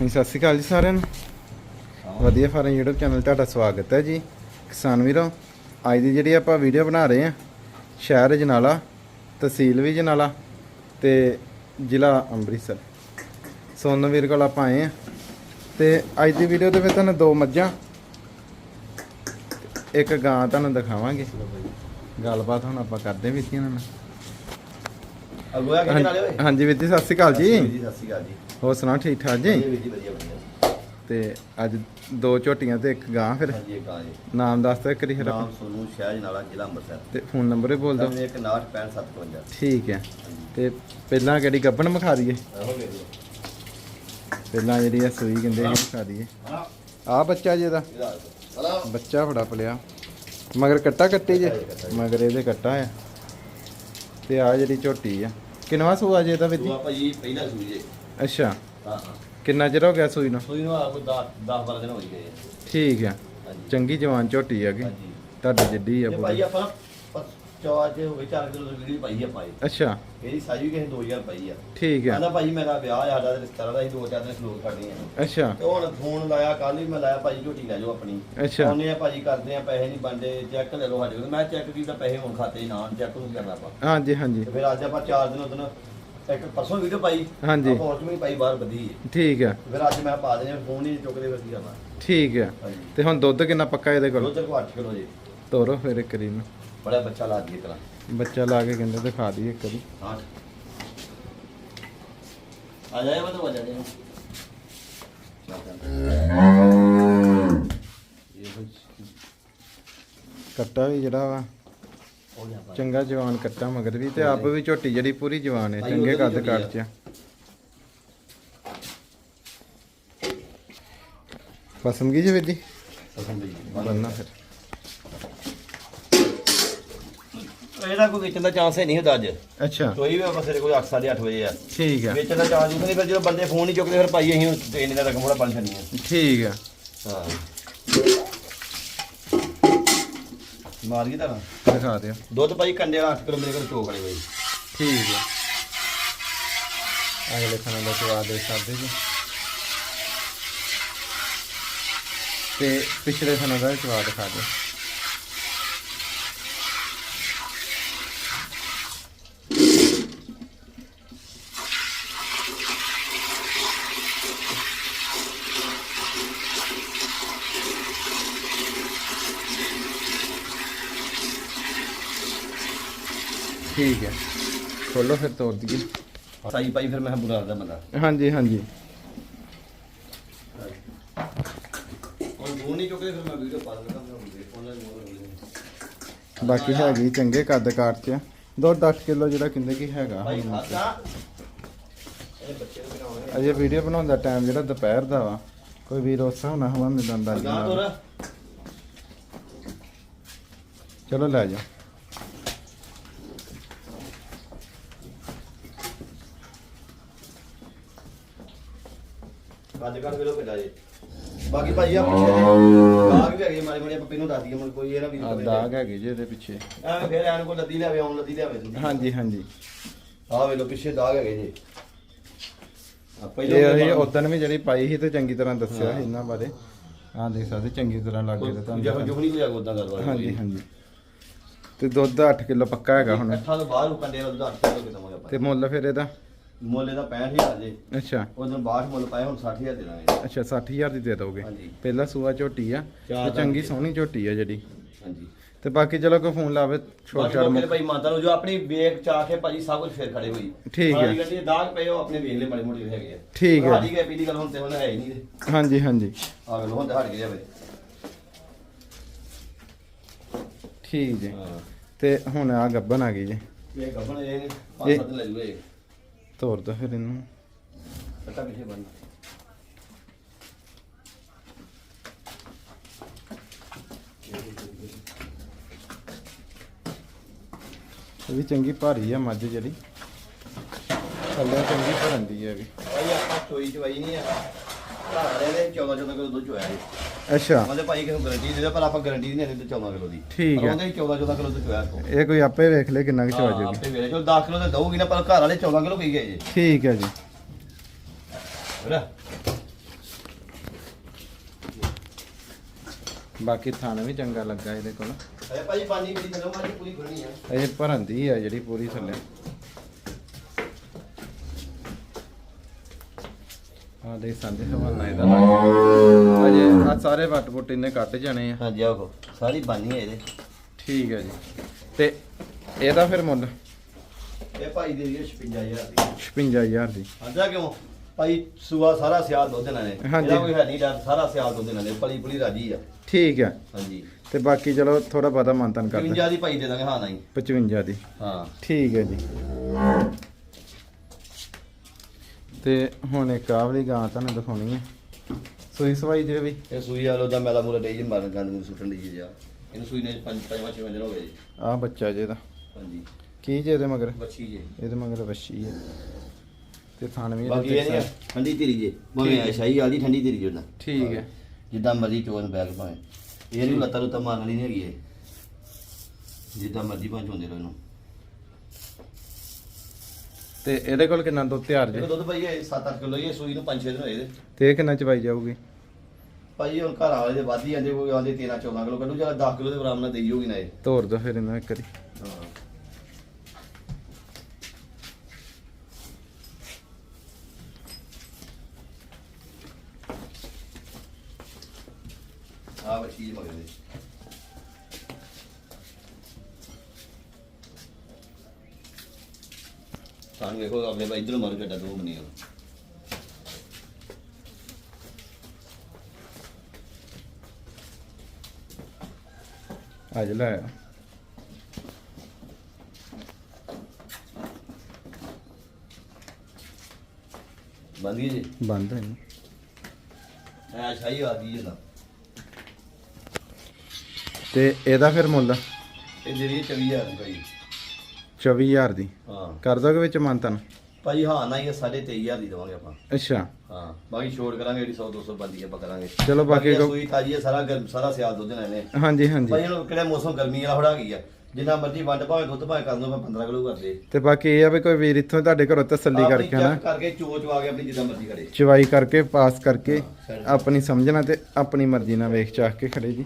ਜੀ ਸਤਿ ਸ਼੍ਰੀ ਅਕਾਲ ਜੀ ਸਾਰਿਆਂ ਨੂੰ। ਵਧੀਆ ਫਾਰਮ YouTube ਚੈਨਲ ਤੁਹਾਡਾ ਸਵਾਗਤ ਹੈ ਜੀ। ਕਿਸਾਨ ਵੀਰੋ, ਅੱਜ ਦੀ ਜਿਹੜੀ ਆਪਾਂ ਵੀਡੀਓ ਬਣਾ ਰਹੇ ਹਾਂ, ਸ਼ਹਿਰ ਜਨਾਲਾ, ਤਹਿਸੀਲ ਵੀ ਜਨਾਲਾ ਤੇ ਜ਼ਿਲ੍ਹਾ ਅੰਮ੍ਰਿਤਸਰ। ਸੋਨ ਵੀਰ ਕੋਲ ਆਪਾਂ ਆਏ ਹਾਂ। ਤੇ ਅੱਜ ਦੀ ਵੀਡੀਓ ਦੇ ਵਿੱਚ ਤੁਹਾਨੂੰ ਦੋ ਮੱਝਾਂ, ਇੱਕ ਗਾਂ ਤੁਹਾਨੂੰ ਦਿਖਾਵਾਂਗੇ। ਗੱਲਬਾਤ ਹੁਣ ਆਪਾਂ ਕਰਦੇ ਵੀ ਸੀ ਇਹਨਾਂ ਨਾਲ। ਅਗੋਇਆ ਕਿਹਦੇ ਨਾਲੇ ਓਏ। ਹਾਂਜੀ ਵੀਰ ਜੀ ਸਤਿ ਸ਼੍ਰੀ ਅਕਾਲ ਜੀ। ਜੀ ਸਤਿ ਸ਼੍ਰੀ ਅਕਾਲ ਜੀ। ਹੋਰ ਸੁਣਾਓ ਠੀਕ ਠਾਕ ਜੀ? ਵਧੀਆ ਵੀਰ ਜੀ ਵਧੀਆ ਵਧੀਆ। ਤੇ ਅੱਜ ਦੋ ਝੋਟੀਆਂ ਤੇ ਇੱਕ ਗਾਂ ਫਿਰ। ਹਾਂਜੀ ਇੱਕ ਆ ਜੀ। ਨਾਮ ਦੱਸ ਦਿਓ ਕਰੀ ਫਿਰ ਨਾਮ ਸੋਨੂ ਸ਼ਹਿਜ ਨਾਲਾ ਜ਼ਿਲ੍ਹਾ ਅੰਮ੍ਰਿਤਸਰ। ਤੇ ਫੋਨ ਨੰਬਰ ਵੀ ਬੋਲ ਦਿਓ। 916557 ਠੀਕ ਹੈ। ਤੇ ਪਹਿਲਾਂ ਕਿਹੜੀ ਗੱਬਣ ਵਿਖਾ ਦਈਏ? ਪਹਿਲਾਂ ਜਿਹੜੀ ਆ ਸੂਈ ਕਹਿੰਦੇ ਇਹ ਵਿਖਾ ਦਈਏ। ਆ ਬੱਚਾ ਜੀ ਇਹਦਾ। ਬੱਚਾ ਬੜਾ ਪਲਿਆ। ਮਗਰ ਕੱਟਾ ਕੱਟੀ ਜੇ? ਮਗਰ ਇਹਦੇ ਕੱਟਾ ਆ। ਤੇ ਆ ਜਿਹੜੀ ਝੋਟੀ ਆ। ਕਿੰਨਵਾ ਸੂਆ ਜੇ ਇਹਦਾ ਵੀਰ ਜੀ ਤੂੰ ਆਪਾਂ ਜੀ ਪਹਿਲਾ ਸੂਈ ਜੇ। ਅੱਛਾ। ਹਾਂ ਹਾਂ। ਕਿੰਨਾ ਚਿਰ ਹੋ ਗਿਆ ਸੂਈ ਨੂੰ? ਸੂਈ ਨੂੰ ਆ ਕੋਈ 10 10 12 ਦਿਨ ਹੋ ਗਏ। ਆ। ਠੀਕ ਆ। ਹਾਂਜੀ। ਚੰਗੀ ਜਵਾਨ ਝੋਟੀ ਹੈਗੀ। ਹਾਂਜੀ। ਤੁਹਾਡੀ ਜਿੱਡੀ ਆ ਪੂਰੀ। ਭਾਈ ਆਪਾਂ ਚੌਆ ਚ ਹੋ ਗਏ 4 ਕਿਲੋ ਦੀ ਵੀਡੀਓ ਪਾਈ ਆਪਾਂ ਇਹ। ਅੱਛਾ। ਇਹਦੀ ਸਾਈ ਵੀ ਕਿਸੇ 2000 ਪਾਈ ਆ। ਠੀਕ ਆ। ਕਹਿੰਦਾ ਭਾਈ ਮੇਰਾ ਵਿਆਹ ਆ ਸਾਡਾ ਤੇ ਰਿਸ਼ਤੇਦਾਰ ਦਾ ਅਸੀਂ ਦੋ ਚਾਰ ਦਿਨ ਸਲੋਕ ਕਰਨੀ ਆ। ਅੱਛਾ। ਤੇ ਹੁਣ ਫੋਨ ਲਾਇਆ ਕੱਲ ਹੀ ਮੈਂ ਲਾਇਆ ਭਾਈ ਝੋਟੀ ਲੈ ਜਾਓ ਆਪਣੀ। ਅੱਛਾ। ਉਹਨੇ ਆ ਭਾਜੀ ਕਰਦੇ ਆ ਪੈਸੇ ਨਹੀਂ ਬੰਦੇ ਚੈੱਕ ਲੈ ਲਓ ਸਾਡੇ ਕੋਲ। ਮੈਂ ਚੈੱਕ ਕੀਤਾ ਪੈਸੇ ਹੁਣ ਖਾਤੇ 'ਚ ਨਾ ਚੈੱਕ ਨੂੰ ਕਰਨਾ ਆਪਾਂ। ਹਾਂਜੀ ਹਾਂਜੀ। ਤੇ ਫਿਰ ਅੱਜ ਆਪਾਂ ਚਾਰ ਦਿਨ ਉਦੋਂ ਇੱਕ ਪਰਸੋਂ ਵੀਡੀਓ ਪਾਈ। ਹਾਂਜੀ। ਆਪਾਂ ਉਸ ਵੀ ਪਾਈ ਬਾਹਰ ਵਧੀ ਹੈ ਠੀਕ ਆ। ਫਿਰ ਅੱਜ ਮੈਂ ਪਾ ਦੇਣੇ ਫੋਨ ਹੀ ਨੀ ਚੁੱਕਦੇ ਫਿਰ ਕੀ ਕਰਨਾ। ਠੀਕ ਆ। ਹਾਂਜੀ। ਤੇ ਹੁਣ ਦੁੱਧ ਕਿੰਨਾ ਪੱਕਾ ਇਹਦੇ ਕੋਲ? ਦੁੱਧ ਕੋ 8 ਕਿਲੋ ਜੀ। ਤੋਰੋ ਫਿਰ ਇੱਕ ਨੂੰ। ਬੜਾ ਬੱਚਾ ਲਾ ਦਈਏ ਤਰਾ ਬੱਚਾ ਲਾ ਕੇ ਕਹਿੰਦੇ ਦਿਖਾ ਦਈਏ ਇੱਕ ਵਾਰੀ। ਹਾਂ। ਆ ਜਾਏ ਮੈਂ ਤਾਂ ਵਜਾ ਦੇ ਇਹ ਕੱਟਾ ਵੀ ਜਿਹੜਾ ਵਾ ਚੰਗਾ ਜਵਾਨ ਕੱਟਾ ਮਗਰ ਵੀ ਤੇ ਆਪ ਵੀ ਝੋਟੀ ਜਿਹੜੀ ਪੂਰੀ ਜਵਾਨ ਹੈ ਚੰਗੇ ਕੱਦ ਕੱਟ ਚ ਪਸੰਦ ਕੀ ਜੀ ਵੀਰ ਜੀ? ਪਸੰਦ ਜੀ। ਬੰਨਾ ਫਿਰ। ਇਹਦਾ ਕੋਈ ਵੇਚਣ ਦਾ ਚਾਂਸ ਹੀ ਨਹੀਂ ਹੁੰਦਾ ਅੱਜ। ਅੱਛਾ। ਕੋਈ ਵੀ ਆਪਾਂ ਸਿਰੇ ਕੋਈ 8 8:30 ਵਜੇ ਆ। ਠੀਕ ਆ। ਵੇਚਣ ਦਾ ਚਾਂਸ ਨਹੀਂ ਫਿਰ ਜਦੋਂ ਬੰਦੇ ਫੋਨ ਨਹੀਂ ਚੁੱਕਦੇ ਫਿਰ ਭਾਈ ਅਸੀਂ ਇੰਨੇ ਦਾ ਰਕਮ ਥੋੜਾ ਬਣ ਛੱਡਣੀ ਆ ਠੀਕ ਆ। ਹਾਂ। ਮਾਰ ਗਈ ਤਾਂ ਦਿਖਾ ਦਿਓ। ਦੁੱਧ ਭਾਈ ਕੰਡੇ ਵਾਲਾ 8 ਕਿਲੋ ਮੇਰੇ ਕੋਲ ਚੋਕ ਵਾਲੇ ਬਾਈ। ਠੀਕ ਆ। ਅਗਲੇ ਖਾਣਾ ਦਾ ਜਵਾਬ ਦੇ ਸਕਦੇ ਜੀ ਤੇ ਪਿਛਲੇ ਖਾਣਾ ਦਾ ਜਵਾਬ ਦਿਖਾ ਦਿਓ। ਠੀਕ ਹੈ। ਖੋਲੋ ਫਿਰ ਤੋੜ ਦਈਏ ਸਾਈ ਭਾਈ ਫਿਰ ਮੈਂ ਬੁਰਾ ਲੱਗਦਾ ਬੰਦਾ। ਹਾਂਜੀ ਹਾਂਜੀ। ਹੁਣ ਫੋਨ ਨਹੀਂ ਚੁੱਕਦੇ ਫਿਰ ਮੈਂ ਵੀਡੀਓ ਪਾ ਦਿੰਦਾ ਉਹਨਾਂ ਨੂੰ। ਮੋਰ ਬਾਕੀ ਹੈਗੀ ਚੰਗੇ ਕੱਦ ਕਾਟ ਚ। ਦੁੱਧ 8 ਕਿਲੋ ਜਿਹੜਾ ਕਹਿੰਦੇ ਕਿ ਹੈਗਾ। ਭਾਈ ਹੁਣ। ਖਾਤਾ ਇਹ ਬੱਚੇ ਨੂੰ ਬਣਾਉਣੇ ਅਜੇ ਵੀਡੀਓ ਬਣਾਉਣ ਦਾ ਟਾਈਮ ਜਿਹੜਾ ਦੁਪਹਿਰ ਦਾ ਵਾ। ਕੋਈ ਵੀਰ ਉਸਾ ਹੋਣਾ ਹਵਾਨੇ ਦੰਦਾ ਜੀ ਗਾਂ ਨਾਲ। ਤੋਰ। ਚਲੋ ਲੈ ਜਾ ਅੱਜ ਕੱਲ ਵੇਲੋ ਕਿੱਡਾ ਜੇ ਬਾਕੀ ਭਾਈ ਆ ਪਿੱਛੇ ਦੇ ਗਾਗ ਵੀ ਹੈਗੇ ਮਾਰੇ ਮਾਰੇ ਪੱਪੀ ਨੂੰ ਦੱਸ ਦਈਏ ਮੈਨੂੰ ਕੋਈ ਇਹਦਾ ਵੀ ਆ ਦਾਗ ਹੈਗੇ ਜੀ ਇਹਦੇ ਪਿੱਛੇ। ਐਵੇਂ ਫੇਰ ਐਨ ਕੋ ਲੱਦੀ ਲਿਆਵੇ ਆਉਣ ਲੱਦੀ ਲਿਆਵੇ। ਹਾਂਜੀ ਹਾਂਜੀ। ਆ ਵੇਲੋ ਪਿੱਛੇ ਦਾਗ ਹੈਗੇ ਜੀ। ਆ ਇਹ ਇਹ ਉਦੋਂ ਵੀ ਜਿਹੜੀ ਪਾਈ ਸੀ ਤੇ ਚੰਗੀ ਤਰ੍ਹਾਂ ਦੱਸਿਆ ਸੀ ਇਹਨਾਂ ਬਾਰੇ। ਆਹ ਦੇਖ ਸਕਦੇ ਚੰਗੀ ਤਰ੍ਹਾਂ ਲੱਗੇ ਤੇ ਜਿਹੋ ਤੁਹਾਨੂੰ ਜਿਹੋ ਨਹੀਂ ਕੋਈ ਉਦਾਂ ਗੱਲਬਾਤ ਹਾਂਜੀ ਹਾਂਜੀ। ਤੇ ਦੁੱਧ 8 ਕਿਲੋ ਪੱਕਾ ਹੈਗਾ ਹੁਣ। ਅੱਠਾਂ ਤੋਂ ਬਾਹਰ ਕੰਡੇ ਦਾ ਦੁੱਧ 8 ਕਿਲੋ ਦਵਾਂਗੇ ਤੇ ਆਪਾਂ ਮੁੱਲ ਫਿਰ ਇਹਦਾ? ਮੁੱਲ ਇਹਦਾ 65000 ਜੇ। ਅੱਛਾ। ਉਦੋਂ ਬਾਹਰ ਮੁੱਲ ਪਾਇਆ ਹੁਣ 60000 ਦੇ ਦਾਂਗੇ ਅੱਛਾ 60000 ਦੀ ਦੇ ਦੋਗੇ। ਹਾਂਜੀ। ਪਹਿਲਾ ਸੂਆ ਝੋਟੀ ਆ ਚਾਰ ਤੇ ਚੰਗੀ ਸੋਹਣੀ ਝੋਟੀ ਆ ਜਿਹੜੀ। ਹਾਂਜੀ। ਤੇ ਬਾਕੀ ਚਲੋ ਕੋਈ ਫੋਨ ਲਾਵੇ ਛੋਟ ਬਾਕੀ ਛਾੜ ਤੇ ਭਾਈ ਮਾਤਾ ਨੂੰ ਜੋ ਆਪਣੀ ਵੇਖ ਚਾ ਕੇ ਭਾਜੀ ਸਭ ਕੁਝ ਫੇਰ ਖੜੇ ਹੋਈ ਠੀਕ ਹੈ। ਗੱਡੀ ਦੇ ਦਾਗ ਪਏ ਉਹ ਆਪਣੇ ਵੇਖ ਲੈ ਮਾੜੇ ਮੋਟੇ ਹੈਗੇ ਆ। ਠੀਕ ਹੈ। ਸਾਡੀ ਗਏ ਪੀਲੀ ਗੱਲ ਹੁਣ ਤੇ ਹੁਣ ਹੈ ਹੀ ਨਹੀਂ। ਹਾਂਜੀ ਹਾਂਜੀ। ਆ ਵੇਲੋ ਹੁਣ ਤੇ ਹਟ ਗਿਆ ਵੇ। ਠੀਕ ਜੀ। ਹਾਂ। ਤੇ ਹੁਣ ਆ ਗੱਬਨ ਆ ਗਈ ਜੀ। ਇਹ ਗੱਬਣ ਇਹ ਪੰਜ ਸੱਤ ਦਿਨ ਲੈ ਜੂਏ ਤੋਰ ਦੋ ਫਿਰ ਇਹਨੂੰ ਕੱਟਾ ਪਿੱਛੇ ਬੰਨ। ਇਹ ਵੀ ਚੰਗੀ ਭਾਰੀ ਆ ਮੱਝ ਜਿਹੜੀ। ਥੱਲੇ ਚੰਗੀ ਭਰਨ ਦੀ ਹੈ ਵੀ। ਭਾਈ ਆਪਾਂ ਚੋਈ ਚਵਾਈ ਨਹੀਂ ਆ। ਘਰ ਨੇ 14 14 ਕਿਲੋ ਦੁੱਧ ਚੋਇਆ ਜੀ ਅੱਛਾ। ਉਹਦੇ ਭਾਈ ਕਿਸੇ ਗਾਰੰਟੀ ਦੇ ਪਰ ਆਪਾਂ ਗਾਰੰਟੀ ਨਹੀਂ ਦਿੰਦੇ 14 ਕਿਲੋ ਦੀ। ਠੀਕ ਹੈ। ਉਹਦੇ 14 14 ਕਿਲੋ ਤੋਂ ਚੋਇਆ ਕੋ ਇਹ ਕੋਈ ਆਪੇ ਵੇਖ ਲੈ ਕਿੰਨਾ ਕੁ ਚਵਾ ਜੂਗੀ ਆਪੇ ਵੇਲੇ ਜੋ 10 ਕਿਲੋ ਤੇ ਦਊਗੀ ਨਾ ਪਰ ਘਰ ਵਾਲੇ 14 ਕਿਲੋ ਕਹੀ ਗਏ ਜੀ। ਠੀਕ ਹੈ ਜੀ। ਬਾਕੀ ਥਾਣਾ ਵੀ ਚੰਗਾ ਲੱਗਾ ਇਹਦੇ ਕੋਲ। ਇਹ ਭਾਈ ਪਾਣੀ ਮੇਰੀ ਥੱਲੋਂ ਮਾਰੀ ਪੂਰੀ ਖੁੱਲਣੀ ਆ। ਇਹ ਭਰੰਦੀ ਆ ਜਿਹੜੀ ਪੂਰੀ ਥੱਲੇ। ਆ ਦੇ ਸੰਦੇ ਹਵਾਲਾ ਇਹਦਾ ਲੱਗ ਅਜੇ ਆ ਸਾਰੇ ਵੱਟ ਵੁੱਟ ਇਹਨੇ ਕੱਟ ਜਾਣੇ ਆ। ਹਾਂਜੀ ਆਹੋ ਸਾਰੀ ਬਾਨੀ ਹੈ ਇਹਦੇ। ਠੀਕ ਹੈ ਜੀ। ਤੇ ਇਹਦਾ ਫਿਰ ਮੁੱਲ? ਇਹ ਭਾਈ ਦੇ ਲਈ 56000 ਦੀ। 56000 ਦੀ। ਆਂਦਾ ਕਿਉਂ? ਭਾਈ ਸੂਆ ਸਾਰਾ ਸਿਆਲ ਦੁੱਧ ਦੇਣਾ ਨੇ। ਹਾਂਜੀ। ਇਹਦਾ ਕੋਈ ਹੈ ਨਹੀਂ ਡਰ ਸਾਰਾ ਸਿਆਲ ਦੁੱਧ ਦੇਣਾ ਨੇ ਪਲੀ ਪੁਲੀ ਰਾਜੀ ਆ। ਠੀਕ ਹੈ ਹਾਂਜੀ। ਤੇ ਬਾਕੀ ਚਲੋ ਥੋੜਾ ਬਹੁਤਾ ਮਾਨਤਨ ਕਰ 52 ਦੀ ਭਾਈ ਦੇ ਦਾਂਗੇ ਹਾਂ ਨਹੀਂ। 55 ਦੀ। ਹਾਂ। ਠੀਕ ਹੈ ਜੀ। ਤੇ ਹੁਣ ਇੱਕ ਆਹ ਵਾਲੀ ਗਾਂ ਤੁਹਾਨੂੰ ਦਿਖਾਉਣੀ ਹੈ ਸੂਈ ਸਵਾਈ ਦੇ ਵੀ। ਇਹ ਸੂਈ ਵਾਲੋ ਦਾ ਮੈਲਾ ਮੂਲਾ ਡੇਜ ਮਾਰਨ ਗੰਦ ਨੂੰ ਸੁੱਟਣ ਦੀ ਜਾ ਇਹਨੂੰ ਸੂਈ ਨੇ ਪੰਜ ਪੰਜ ਛੇ ਦਿਨ ਹੋ ਗਏ ਜੀ। ਆਹ ਬੱਚਾ ਜੇ ਦਾ। ਹਾਂਜੀ। ਕੀ ਜੇ ਇਹਦੇ ਮਗਰ? ਬੱਚੀ ਜੇ। ਇਹਦੇ ਮਗਰ ਵੱਛੀ ਹੈ ਤੇ ਥਣ ਵੀ ਇਹਦੇ ਬਾਕੀ ਇਹ ਨਹੀਂ ਸਾ- ਠੰਡੀ ਧੀਰੀ ਜੇ। ਭਾਵੇਂ ਹੈ। ਸ਼ਾਹੀ ਵਾਲੀ ਠੰਡੀ ਧੀਰੀ ਜੋਦਾ ਠੀਕ ਹੈ ਜਿੱਦਾਂ ਮਰਜ਼ੀ ਚੋਣ ਬੈਗ ਭਾਵੇਂ। ਇਹ ਨਹੀਂ ਲੱਤਾਂ ਲੁੱਤਾਂ ਮਾਰਨ ਵਾਲੀ ਨਹੀਂ ਹੈਗੀ ਇਹ। ਜਿੱਦਾਂ ਮਰਜ਼ੀ ਭਾਵੇਂ ਚੋਂਦੇ ਰਹੋ ਇਹਨੂੰ। ਤੇ ਇਹਦੇ ਕੋਲ ਕਿੰਨਾ ਦੁੱਧ ਤਿਆਰ ਜੇ? ਦੇਖੋ ਦੁੱਧ ਭਾਈ ਇਹ 7-8 ਕਿਲੋ ਹੀ ਹੈ, ਸੂਈ ਨੂੰ 5-6 ਦਿਨ ਹੋਏ ਇਹਦੇ ਤੇ ਇਹ ਕਿੰਨਾ ਚ ਪਾਈ ਜਾਊਗੀ? ਭਾਈ ਹੁਣ ਘਰ ਵਾਲੇ ਦੇ ਵੱਧ ਜਾਂਦੇ ਕੋਈ ਆਂਦੇ 13-14 ਕਿਲੋ ਕੱਢੂ ਜਾਂ 10 ਕਿਲੋ ਦੇ ਬਰਾਬਰ ਨਾਲ ਦੇਈ ਹੋਗੀ ਨਾ ਇਹ। ਤੋਰ ਦੋ ਫਿਰ ਇਹਨੂੰ ਇੱਕ ਵਾਰੀ। ਹਾਂ। ਆ ਬੱਚੀ ਜੀ ਮਗਰ ਦੇ। ਤਾਂ ਵੇਖੋ ਆਪਣੇ ਭਾਈ ਇਧਰ ਮਰ ਗੱਡਾ ਦੋ ਬਣੀ ਅੱਜ ਲੈ ਆ। ਬੰਦ ਗਈ ਜੀ? ਬੰਦ ਹੈ ਐ ਸ਼ਾਹੀ ਆ ਗਈ ਇਹਦਾ ਤੇ। ਇਹਦਾ ਫਿਰ ਮੁੱਲ? ਇਹ ਜਿਹੜੀ 24000 ਦੀ ਭਾਈ। 24000 ਦੀ। ਹਾਂ। ਕਰ ਦੋਗੇ ਵਿੱਚ ਮੰਤਨ ਭਾਈ ਹਾਂ ਨਾ ਇਹ 23500 ਦੀ ਦਵਾਂਗੇ ਆਪਾਂ। ਅੱਛਾ। ਹਾਂ ਬਾਕੀ ਛੋੜ ਕਰਾਂਗੇ ਜਿਹੜੀ 100 200 ਬੰਦੀ ਆਪਾਂ ਕਰਾਂਗੇ। ਚਲੋ ਬਾਕੀ ਸੂਈ ਤਾਜੀ ਹੈ ਸਾਰਾ ਗਰਮ ਸਾਰਾ ਸਿਆਲ ਦੁੱਧ ਲੈਣੇ ਹਾਂਜੀ ਹਾਂਜੀ। ਭਾਈ ਇਹਨੂੰ ਕਿਹੜਾ ਮੌਸਮ ਗਰਮੀ ਵਾਲਾ ਫੜਾ ਗਈ ਆ? ਜਿੰਨਾ ਮਰਜ਼ੀ ਵੰਡ ਭਾਵੇਂ ਦੁੱਧ ਭਾਵੇਂ ਕਰ ਦੋ ਮੈਂ 15 ਕਿਲੋ ਕਰ ਦੇ ਤੇ ਬਾਕੀ ਇਹ ਆ ਵੀ ਕੋਈ ਵੀਰ ਇੱਥੋਂ ਤੁਹਾਡੇ ਘਰੋਂ ਤਸੱਲੀ ਕਰਕੇ ਨਾ check ਕਰਕੇ ਚੋਚ ਆ ਕੇ ਆਪਣੀ ਜਿੱਦਾਂ ਮਰਜ਼ੀ ਕਰੇ। ਚਵਾਈ ਕਰਕੇ ਪਾਸ ਕਰਕੇ ਆਪਣੀ ਸਮਝਣਾ ਤੇ ਆਪਣੀ ਮਰਜ਼ੀ ਨਾਲ ਵੇਖ ਚਾਖ ਕੇ ਖੜੇ ਜੀ।